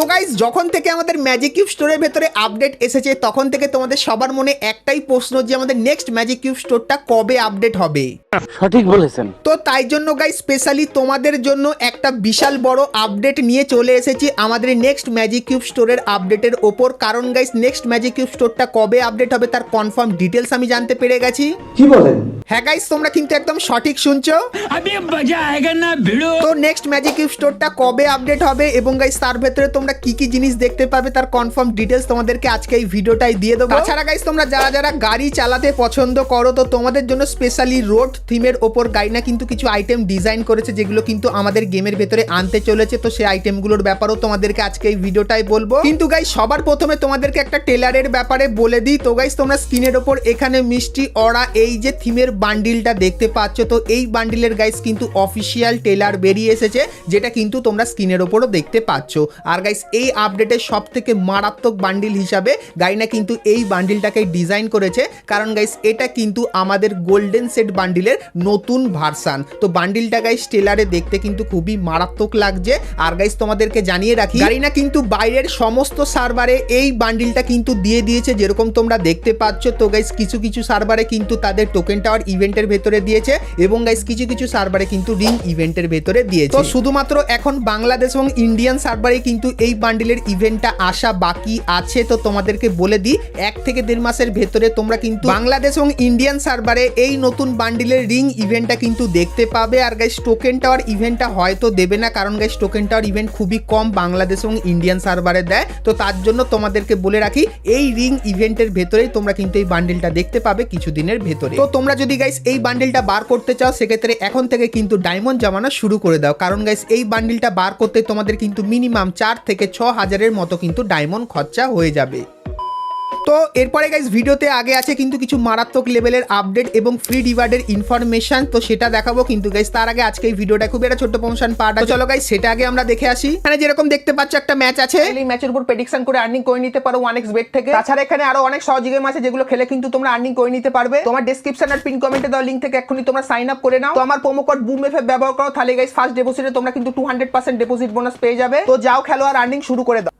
তো গাইজ যখন থেকে আমাদের ম্যাজিক কিউব স্টোরের ভেতরে আপডেট এসেছে তখন থেকে তোমাদের সবার মনে একটাই প্রশ্ন যে আমাদের নেক্সট ম্যাজিক কিউব স্টোরটা কবে আপডেট হবে? সঠিক বলেছেন। তো তাই জন্য গাইজ স্পেশালি তোমাদের জন্য একটা বিশাল বড় আপডেট নিয়ে চলে এসেছি আমাদের নেক্সট ম্যাজিক কিউব স্টোরের আপডেটের ওপর। কারণ গাইজ নেক্সট ম্যাজিক কিউব স্টোরটা কবে আপডেট হবে তার কনফার্ম ডিটেলস আমি জানতে পেরে গেছি। কি বলেন? হ্যাঁ গাইস তোমরা কিন্তু একদম সঠিক শুনছো। আমি মজা না ভিডিও তো নেক্সট ম্যাজিক কিউব স্টোরটা কবে আপডেট হবে এবং গাইস তার ভেতরে তোমরা কি কি জিনিস দেখতে পাবে তার কনফার্ম ডিটেলস তোমাদেরকে আজকে এই ভিডিওটাই দিয়ে দেবো। তাছাড়া গাইস তোমরা যারা যারা গাড়ি চালাতে পছন্দ করো, তো তোমাদের জন্য স্পেশালি রোড থিমের ওপর গাইনা কিন্তু কিছু আইটেম ডিজাইন করেছে, যেগুলো কিন্তু আমাদের গেমের ভেতরে আনতে চলেছে। তো সেই আইটেমগুলোর ব্যাপারেও তোমাদেরকে আজকে এই ভিডিওটাই বলব। কিন্তু গাইস সবার প্রথমে তোমাদেরকে একটা টেলারের ব্যাপারে বলে দিই। তো গাইস তোমরা স্ক্রিনের ওপর এখানে মিষ্টি অরা এই যে থিমের বান্ডিলটা দেখতে পাচ্ছ, তো এই বান্ডিলের গাইস কিন্তু অফিসিয়াল টেলার বেরিয়ে এসেছে, যেটা কিন্তু তোমরা স্ক্রিনের ওপরও দেখতে পাচ্ছ। আর গাইস এই আপডেটের সব থেকে মারাত্মক বান্ডিল হিসাবে গাইনা কিন্তু এই বান্ডিলটাকে ডিজাইন করেছে। কারণ গাইস এটা কিন্তু আমাদের গোল্ডেন সেট বান্ডিলের নতুন ভার্সান তো বান্ডিলটা গাইস টেলারে দেখতে কিন্তু খুবই মারাত্মক লাগছে। আর গাইস তোমাদেরকে জানিয়ে রাখি, গাইনা কিন্তু বাইরের সমস্ত সার্ভারে এই বান্ডিলটা কিন্তু দিয়ে দিয়েছে, যেরকম তোমরা দেখতে পাচ্ছ। তো গাইস কিছু কিছু সার্ভারে কিন্তু তাদের টোকেন টাওয়ার ইভেন্টের ভেতরে দিয়েছে এবং গাইস কিছু কিছু সার্ভারে কিন্তু রিং ইভেন্টের ভেতরে দিয়েছে। তো শুধুমাত্র এখন বাংলাদেশ এবং ইন্ডিয়ান সার্ভারে কিন্তু এই বান্ডিলের ইভেন্টটা আসা বাকি আছে, তো তোমাদেরকে বলে দিই, এক থেকে দেড় মাসের ভেতরে তোমরা কিন্তু বাংলাদেশ এবং ইন্ডিয়ান সার্ভারে এই নতুন বান্ডিলের রিং ইভেন্টটা কিন্তু দেখতে পাবে। আর গাইস টোকেন টাওয়ার ইভেন্টটা হয়তো দেবে না, কারণ গাইস টোকেন টাওয়ার ইভেন্ট খুবই কম বাংলাদেশ এবং ইন্ডিয়ান সার্ভারে দেয়। তো তার জন্য তোমাদেরকে বলে রাখি, এই রিং ইভেন্টের ভেতরেই তোমরা কিন্তু এই বান্ডিলটা দেখতে পাবে কিছুদিনের ভেতরে। তো তোমরা যদি গাইস এই বান্ডিলটা বার করতে চাও, সেক্ষেত্রে এখন থেকে কিন্তু ডায়মন্ড জমানো শুরু করে দাও। কারণ গাইস এই বান্ডিলটা বার করতে তোমাদের কিন্তু মিনিমাম চার থেকে ছ হাজারের মতো কিন্তু ডায়মন্ড খরচা হয়ে যাবে। তো এরপরে গাইজ ভিডিওতে আগে আছে কিন্তু কিছু মারাত্মক লেভেলের আপডেট এবং ফ্রি রিওয়ার্ডের ইনফরমেশন তো সেটা দেখাবো কিন্তু গাইজ তার আগে আজকে এই ভিডিওটা খুব একটা ছোট্ট প্রমোশন পার্ট চলো গাইজ সেটা আগে আমরা দেখে আসি। এখানে যেরকম দেখতে পাচ্ছ একটা ম্যাচ আছে। এই ম্যাচের উপর প্রেডিকশন করে আর্নিং করে নিতে পারো ওয়ান এক্স বেট থেকে। তাছাড়া এখানে আরও অনেক সহজ গেম আছে যেগুলো খেলে কিন্তু তোমরা আর্নিং করে নিতে পারবে। তোমার ডেসক্রিপশন আর পিন কমেন্টে দেওয়া লিঙ্ক থেকে এক্ষুনি তোমরা সাইন আপ করে নাও। তো আমার প্রোমো কোড বুম এফ ব্যবহার করো, তাহলে গাইজ ফার্স্ট ডেপোজিটে তোমরা কিন্তু two hundred percent deposit bonus পেয়ে যাবে। তো যাও খেলো আর আর্নিং শুরু করে দাও।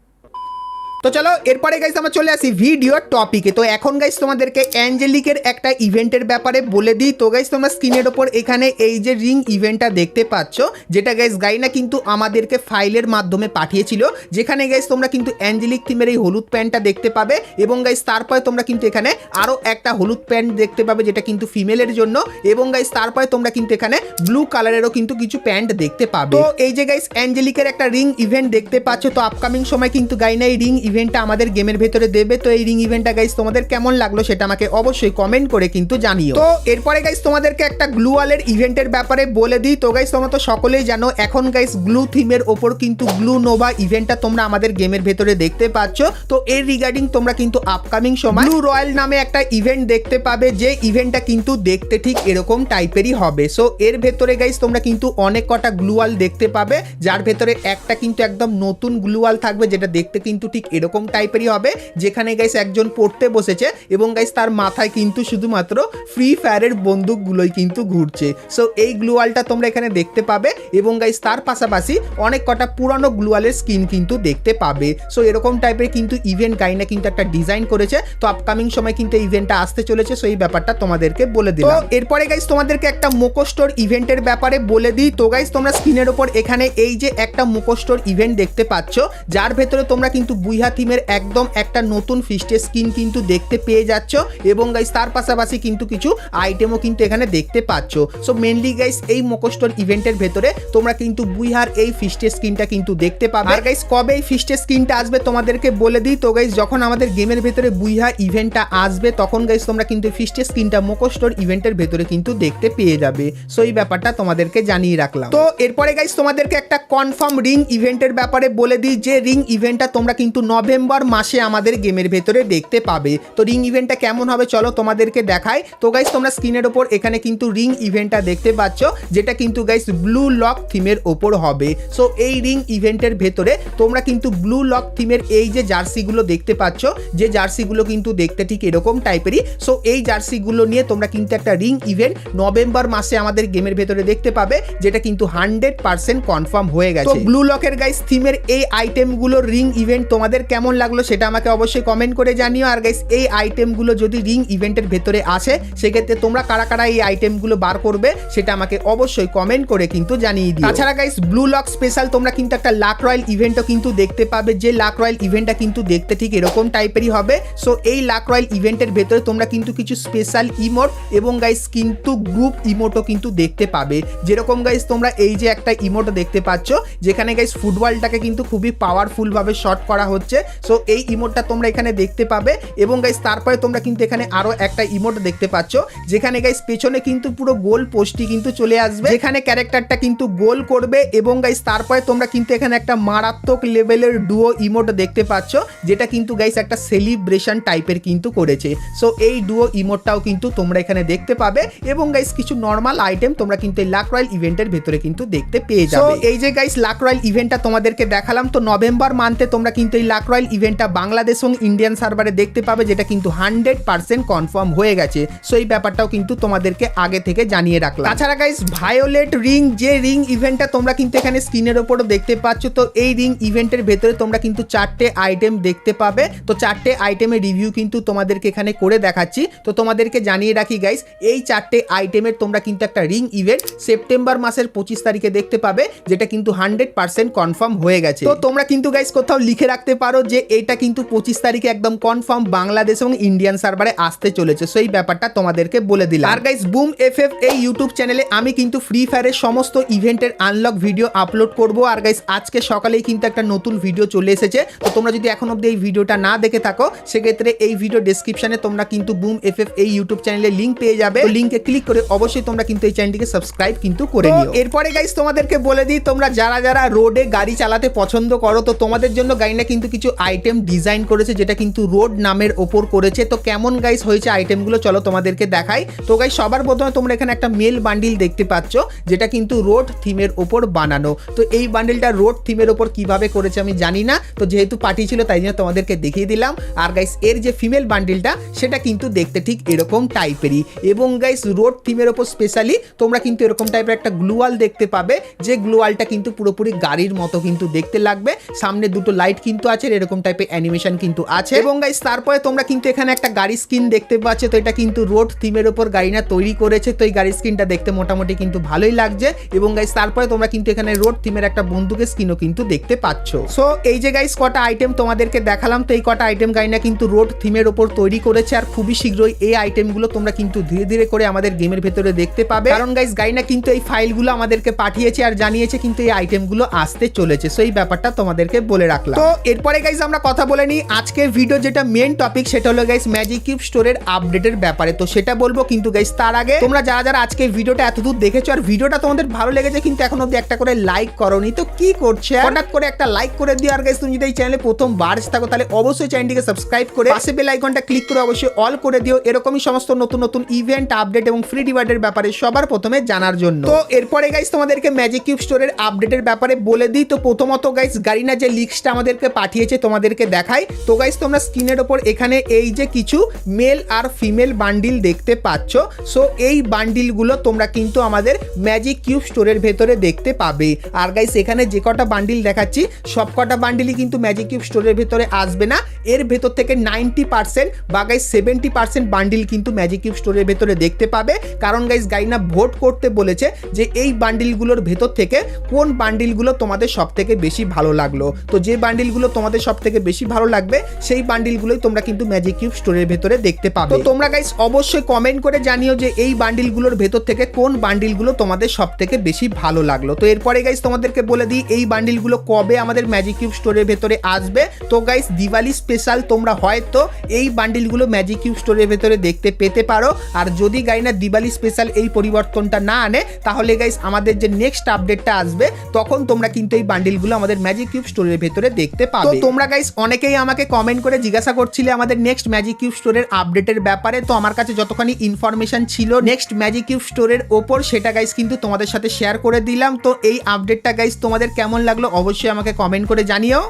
তো চলো, এরপরে গাইস আমরা চলে আসি ভিডিও টপিকে তো এখন গাইস তোমাদেরকে অ্যাঞ্জেলিকের একটা ইভেন্টের ব্যাপারে বলে দিই। তো গাইস তোমরা স্ক্রিনের ওপর এখানে এই যে রিং ইভেন্টটা দেখতে পাচ্ছ, যেটা গাইস গাইনা কিন্তু আমাদেরকে ফাইলের মাধ্যমে পাঠিয়েছিল। যেখানে গাইস তোমরা কিন্তু অ্যাঞ্জেলিক থিমের এই হলুদ প্যান্টটা দেখতে পাবে এবং গাইস তারপরে তোমরা কিন্তু এখানে আরও একটা হলুদ প্যান্ট দেখতে পাবে, যেটা কিন্তু ফিমেলের জন্য। এবং গাইস তারপরে তোমরা কিন্তু এখানে ব্লু কালারেরও কিন্তু কিছু প্যান্ট দেখতে পাবে। তো এই যে গাইস অ্যাঞ্জেলিকের একটা রিং ইভেন্ট দেখতে পাচ্ছ, তো আপকামিং সময় কিন্তু গাইনা এই রিং ইভেন্টটা আমাদের গেমের ভেতরে দেবে। তো এই রিং ইভেন্টটা গাইস তোমাদের কেমন লাগল সেটা আমাকে অবশ্যই কমেন্ট করে কিন্তু জানিও। তো এরপরে গাইস তোমাদেরকে একটা গ্লুয়ালের ইভেন্টের ব্যাপারে বলে দিই। তো গাইস তোমরা তো সকলেই জানো, এখন গাইস গ্লু থিমের ওপর কিন্তু গ্লু নোভা ইভেন্টটা তোমরা আমাদের গেমের ভেতরে দেখতে পাচ্ছ। তো এর রিগার্ডিং তোমরা কিন্তু আপকামিং সময় ব্লু রয়্যাল নামে একটা ইভেন্ট দেখতে পাবে। যে ইভেন্টটা কিন্তু দেখতে ঠিক এরকম টাইপেরই হবে। সো এর ভেতরে গাইস তোমরা কিন্তু অনেক কটা গ্লুয়াল দেখতে পাবে। যার ভেতরে একটা কিন্তু একদম নতুন গ্লুয়াল থাকবে, যেটা দেখতে কিন্তু ঠিক এরকম টাইপেরই হবে যেখানে গাইস একজন পড়তে বসেছে এবং গাইস তার মাথায় কিন্তু শুধুমাত্র ফ্রি ফায়ারের বন্দুকগুলোই কিন্তু ঘুরছে। সো এই গ্লুয়ালটা তোমরা এখানে দেখতে পাবে এবং গাইস তার পাশাপাশি অনেক কটা পুরানো গ্লুয়ালের স্কিন কিন্তু দেখতে পাবে। সো এরকম টাইপের কিন্তু ইভেন্ট গাইনা কিন্তু একটা ডিজাইন করেছে। তো আপকামিং সময় কিন্তু ইভেন্টটা আসতে চলেছে। সো এই ব্যাপারটা তোমাদেরকে বলে দিলাম। তো এরপরে গাইস তোমাদেরকে একটা মোকোস্টোর ইভেন্টের ব্যাপারে বলে দিই। তো গাইস তোমরা স্ক্রিনের ওপর এখানে এই যে একটা মোকোস্টোর ইভেন্ট দেখতে পাচ্ছ যার ভেতরে তোমরা কিন্তু বুইহা থিমের একদম একটা নতুন ফিস্টের স্কিন কিন্তু দেখতে পেয়ে যাচ্ছ এবং গাইস তার পাশাপাশি কিন্তু কিছু আইটেমও কিন্তু এখানে দেখতে পাচ্ছ। সো মেনলি গাইস এই মোকোস্টোর ইভেন্টের ভেতরে তোমরা কিন্তু বুইহার এই ফিস্টের স্কিনটা কিন্তু দেখতে পাবে। আর গাইস কবে এই ফিস্টের স্কিনটা আসবে তোমাদেরকে বলে দিই। তো গাইস যখন আমাদের গেমের ভেতরে বুইহা ইভেন্টটা আসবে, তখন গাইস তোমরা কিন্তু ফিস্টের স্কিনটা মোকোস্টোর ইভেন্টের ভেতরে কিন্তু দেখতে পেয়ে যাবে। সো এই ব্যাপারটা তোমাদেরকে জানিয়ে রাখলাম। তো, এরপরে গাইস তোমাদেরকে একটা কনফার্ম রিং ইভেন্টের ব্যাপারে বলে দিই। যে রিং ইভেন্টটা তোমরা কিন্তু ন নভেম্বর মাসে আমাদের গেমের ভেতরে দেখতে পাবে। তো রিং ইভেন্টটা কেমন হবে চলো তোমাদেরকে দেখাই। তো গাইস তোমরা স্ক্রিনের ওপর এখানে কিন্তু রিং ইভেন্টটা দেখতে পাচ্ছ, যেটা কিন্তু গাইস ব্লু লক থিমের ওপর হবে। সো এই রিং ইভেন্টের ভেতরে তোমরা কিন্তু ব্লু লক থিমের এই যে জার্সিগুলো দেখতে পাচ্ছ, যে জার্সিগুলো কিন্তু দেখতে ঠিক এরকম টাইপেরই। সো এই জার্সিগুলো নিয়ে তোমরা কিন্তু একটা রিং ইভেন্ট নভেম্বর মাসে আমাদের গেমের ভেতরে দেখতে পাবে, যেটা কিন্তু হান্ড্রেড পার্সেন্ট কনফার্ম হয়ে গেছে। ব্লু লকের গাইস থিমের এই আইটেমগুলো রিং ইভেন্ট তোমাদের কেমন লাগল সেটা আমাকে অবশ্যই কমেন্ট করে জানিও। আর গাইস এই আইটেমগুলো যদি রিং ইভেন্টের ভেতরে আসে, সেক্ষেত্রে তোমরা কারা কারা এই আইটেমগুলো বার করবে, সেটা আমাকে অবশ্যই কমেন্ট করে কিন্তু জানিয়ে দিও। তাছাড়া গাইস ব্লু লক স্পেশাল তোমরা কিন্তু একটা লাক রয়্যাল ইভেন্টও কিন্তু দেখতে পাবে। যে লাক রয়্যাল ইভেন্টটা কিন্তু দেখতে ঠিক এরকম টাইপেরই হবে। সো এই লাক রয়্যাল ইভেন্টের ভেতরে তোমরা কিন্তু কিছু স্পেশাল ইমোট এবং গাইস কিন্তু গ্রুপ ইমোটও কিন্তু দেখতে পাবে। যেরকম গাইস তোমরা এই যে একটা ইমোট দেখতে পাচ্ছ, যেখানে গাইস ফুটবলটাকে কিন্তু খুবই পাওয়ারফুল ভাবে শট করা হচ্ছে। সো এই ইমোটটা তোমরা এখানে দেখতে পাবে এবং গাইস তারপরে তোমরা কিন্তু এখানে আরও একটা ইমোট দেখতে পাচ্ছ যেখানে গাইস পেছনে কিন্তু পুরো গোল পোস্টটি কিন্তু চলে আসবে এখানে ক্যারেক্টারটা কিন্তু গোল করবে এবং গাইস তারপরে তোমরা কিন্তু এখানে একটা মারাত্মক লেভেলের ডুও ইমোট দেখতে পাচ্ছ যেটা কিন্তু গাইস একটা সেলিব্রেশন টাইপের কিন্তু করেছে। সো এই ডুও ইমোটটাও কিন্তু তোমরা এখানে দেখতে পাবে এবং গাইস কিছু নর্মাল আইটেম তোমরা কিন্তু এই লাক রয়্যাল ইভেন্টের ভেতরে কিন্তু দেখতে পেয়ে যাবে। এই যে গাইস লাক রয়্যাল ইভেন্টটা তোমাদেরকে দেখালাম তো নভেম্বর মান্থে তোমরা কিন্তু এই লাক রয়্যাল ইভেন্টটা বাংলাদেশ এবং ইন্ডিয়ান সার্ভারে দেখতে পাবে, যেটা কিন্তু হান্ড্রেড পার্সেন্ট কনফার্ম হয়ে গেছে। সো এই ব্যাপারটাও কিন্তু তোমাদেরকে আগে থেকে জানিয়ে রাখলাম। তাছাড়া গাইস ভায়োলেট রিং যে রিং ইভেন্টটা তোমরা কিন্তু এখানে স্ক্রিনের ওপরও দেখতে পাচ্ছ, তো এই রিং ইভেন্টের ভেতরে তোমরা কিন্তু চারটে আইটেম দেখতে পাবে। তো চারটে আইটেমের রিভিউ কিন্তু তোমাদেরকে এখানে করে দেখাচ্ছি। তো তোমাদেরকে জানিয়ে রাখি গাইস এই চারটে আইটেমের তোমরা কিন্তু একটা রিং ইভেন্ট সেপ্টেম্বর মাসের পঁচিশ তারিখে দেখতে পাবে, যেটা কিন্তু হান্ড্রেড পার্সেন্ট কনফার্ম হয়ে গেছে। তো তোমরা কিন্তু গাইস কোথাও লিখে রাখতে পারো যে এটা কিন্তু পঁচিশ তারিখে একদম কনফার্ম বাংলাদেশ এবং ইন্ডিয়ান সার্ভারে আসতে চলেছে। সেই ব্যাপারটা তোমাদেরকে বলে দিলাম। আর গাইস বুম এফ এফ এই ইউটিউব চ্যানেলে আমি কিন্তু ফ্রি ফায়ারের সমস্ত ইভেন্টের আনলক ভিডিও আপলোড করব। আর গাইস আজকে সকালেই কিন্তু একটা নতুন ভিডিও চলে এসেছে। তো তোমরা যদি এখন অব্দি এই ভিডিওটা না দেখে থাকো সেক্ষেত্রে এই ভিডিও ডেসক্রিপশনে তোমরা কিন্তু বুম এফ এফ এই ইউটিউব চ্যানেলে লিঙ্ক পেয়ে যাবে। লিঙ্কে ক্লিক করে অবশ্যই তোমরা কিন্তু এই চ্যানেলটিকে সাবস্ক্রাইব কিন্তু করে নিও। এরপরে গাইস তোমাদেরকে বলে দিই তোমরা যারা যারা রোডে গাড়ি চালাতে পছন্দ করো তো তোমাদের জন্য গাইনা কিন্তু কিছু আইটেম ডিজাইন করেছে যেটা কিন্তু রোড নামের ওপর করেছে। তো কেমন গাইস হয়েছে আইটেমগুলো চলো তোমাদেরকে দেখাই। তো গাইস সবার প্রথমে তোমরা এখানে একটা মেল বান্ডিল দেখতে পাচ্ছ, যেটা কিন্তু রোড থিমের ওপর বানানো। তো এই বান্ডিলটা রোড থিমের ওপর কীভাবে করেছে আমি জানি না, তো যেহেতু পার্টি ছিল তাই জন্য তোমাদেরকে দেখিয়ে দিলাম। আর গাইস এর যে ফিমেল বান্ডিলটা সেটা কিন্তু দেখতে ঠিক এরকম টাইপেরই এবং গাইস রোড থিমের ওপর স্পেশালি তোমরা কিন্তু এরকম টাইপের একটা গ্লুয়াল দেখতে পাবে। যে গ্লুয়ালটা কিন্তু পুরোপুরি গাড়ির মতো কিন্তু দেখতে লাগবে। সামনে দুটো লাইট কিন্তু আছে আর এরকম টাইপের অ্যানিমেশন কিন্তু আছে। এবং গাইস তারপরে তোমরা কিন্তু এখানে একটা গাড়ি স্কিন দেখতে পাচ্ছ। তো এটা কিন্তু রোড থিমের ওপর গাড়িটা তৈরি করেছে। তো এই গাড়ির স্কিনটা দেখতে মোটামুটি কিন্তু ভালোই লাগছে। এবং গাইস তারপরে তোমরা কিন্তু এখানে রোড থিমের একটা বন্দুকের স্কিনও কিন্তু দেখতে পাচ্ছ। সো এই যে গাইস কটা আইটেম তোমাদেরকে দেখালাম। তো এই কটা আইটেম গাড়িটা কিন্তু রোড থিমের ওপর তৈরি করেছে। আর খুবই শীঘ্রই এই আইটেমগুলো তোমরা কিন্তু ধীরে ধীরে করে আমাদের গেমের ভেতরে দেখতে পাবে। কারণ গাইস গাইনা কিন্তু এই ফাইলগুলো আমাদেরকে পাঠিয়েছে আর জানিয়েছে কিন্তু এই আইটেমগুলো আসতে চলেছে। সো এই ব্যাপারটা তোমাদেরকে বলে রাখলাম। তো এরপরে গাইস আমরা কথা বলে নিই। আজকের ভিডিও যেটা মেন টপিক সেটা হলো গাইস ম্যাজিক কিউব স্টোরের আপডেটের ব্যাপারে। তো সেটা বলব কিন্তু গাইস তার আগে তোমরা যারা যারা আজকে ভিডিওটা এতদূর দেখেছ আর ভিডিওটা তোমাদের ভালো লেগেছে কিন্তু এখন অব্দি একটা করে লাইক করনি, তো কি করছে? হঠাৎ করে একটা লাইক করে দিও আর গাইস তুমি যদি এই চ্যানেলে প্রথম বার থাকো, তাহলে অবশ্যই চ্যানেলটিকে সাবস্ক্রাইব করে পাশে বেল আইকনটা ক্লিক করে অবশ্যই অল করে দিও। এরকমই সমস্ত নতুন নতুন ইভেন্ট আপডেট এবং ফ্রি ডিভাইডের ব্যাপারে সবার প্রথমে জানার জন্য। তো এরপরে গাইস তোমাদেরকে ম্যাজিক কিউব স্টোরের আপডেটের ব্যাপারে বলে দিই। তো প্রথমত গাইস গাড়িনা যে লিস্টটা আমাদেরকে পাঠিয়েছে তোমাদেরকে দেখাই। তো গাইস তোমরা স্ক্রিনের ওপর এখানে এই যে কিছু মেল আর ফিমেল বান্ডিল দেখতে পাচ্ছ। সো এই বান্ডিলগুলো তোমরা কিন্তু আমাদের ম্যাজিক কিউব স্টোরের ভেতরে দেখতে পাবে। আর গাইস এখানে যে কটা বান্ডিল দেখাচ্ছি, সব কটা বান্ডিলই কিন্তু ম্যাজিক কিউব স্টোরের ভেতরে আসবে না। এর ভেতর থেকে নাইনটি পার্সেন্ট বা গাইস সেভেন্টি পার্সেন্ট বান্ডিল কিন্তু ম্যাজিক কিউব স্টোরের ভেতরে দেখতে পাবে। কারণ গাইস গাইনা ভোট করতে বলেছে যে এই বান্ডিলগুলোর ভেতর থেকে কোন বান্ডিলগুলো তোমাদের সব থেকে বেশি ভালো লাগল। তো যে বান্ডিলগুলো তোমাদের সব থেকে বেশি ভালো লাগবে, সেই বান্ডিলগুলোই তোমরা কিন্তু ম্যাজিক কিউব স্টোরের ভেতরে দেখতে পাবে। তো তোমরা গাইস অবশ্যই কমেন্ট করে জানিও যে এই বান্ডিলগুলোর ভেতর থেকে কোন বান্ডিলগুলো তোমাদের সব থেকে বেশি ভালো লাগল। তো এরপরে গাইস তোমাদেরকে বলে দিই, এই বান্ডিলগুলো কবে আমাদের ম্যাজিক কিউব স্টোরের ভেতরে আসবে? তো গাইস দিওয়ালি স্পেশাল তোমরা হয়তো এই বান্ডিলগুলো ম্যাজিক কিউব স্টোরের ভেতরে দেখতে পেতে পারো। আর যদি গাইনা দিওয়ালি স্পেশাল এই পরিবর্তনটা না আনে, তাহলে গাইস আমাদের যে নেক্সট আপডেটটা আসবে, তখন তোমরা কিন্তু এই বান্ডিলগুলো আমাদের ম্যাজিক কিউব স্টোরের ভেতরে দেখতে পাবে। তো তোমরা গাইস অনেকেই আমাকে কমেন্ট করে জিজ্ঞাসা করছিলে আমাদের নেক্সট ম্যাজিক কিউব স্টোরের আপডেটের ব্যাপারে। তো আমার কাছে যতখানি ইনফরমেশন ছিল নেক্সট ম্যাজিক কিউব স্টোরের ওপর, সেটা গাইস কিন্তু তোমাদের সাথে শেয়ার করে দিলাম। তো এই আপডেটটা গাইস তোমাদের কেমন লাগল অবশ্যই আমাকে কমেন্ট করে জানিও।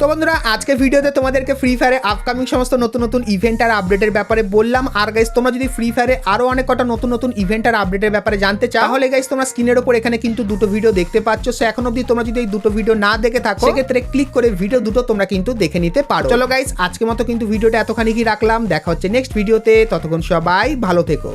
তো বন্ধুরা আজকে ভিডিওতে তোমাদেরকে ফ্রি ফায়ারে আপকামিং সমস্ত নতুন নতুন ইভেন্ট আর আপডেটের ব্যাপারে বললাম। আর গাইস তোমরা যদি ফ্রি ফায়ারে আরও অনেক কটা নতুন নতুন ইভেন্ট আর আপডেটের ব্যাপারে জানতে চাও, তাহলে গাইস তোমরা স্ক্রিনের উপর এখানে কিন্তু দুটো ভিডিও দেখতে পাচ্ছ। সো এখন অবধি তোমরা যদি এই দুটো ভিডিও না দেখে থাকো, সেক্ষেত্রে ক্লিক করে ভিডিও দুটো তোমরা কিন্তু দেখে নিতে পারো। চলো গাইস আজকে মতো কিন্তু ভিডিওটা এতখানি কি রাখলাম। দেখা হচ্ছে নেক্সট ভিডিওতে ততক্ষণ সবাই ভালো থেকো।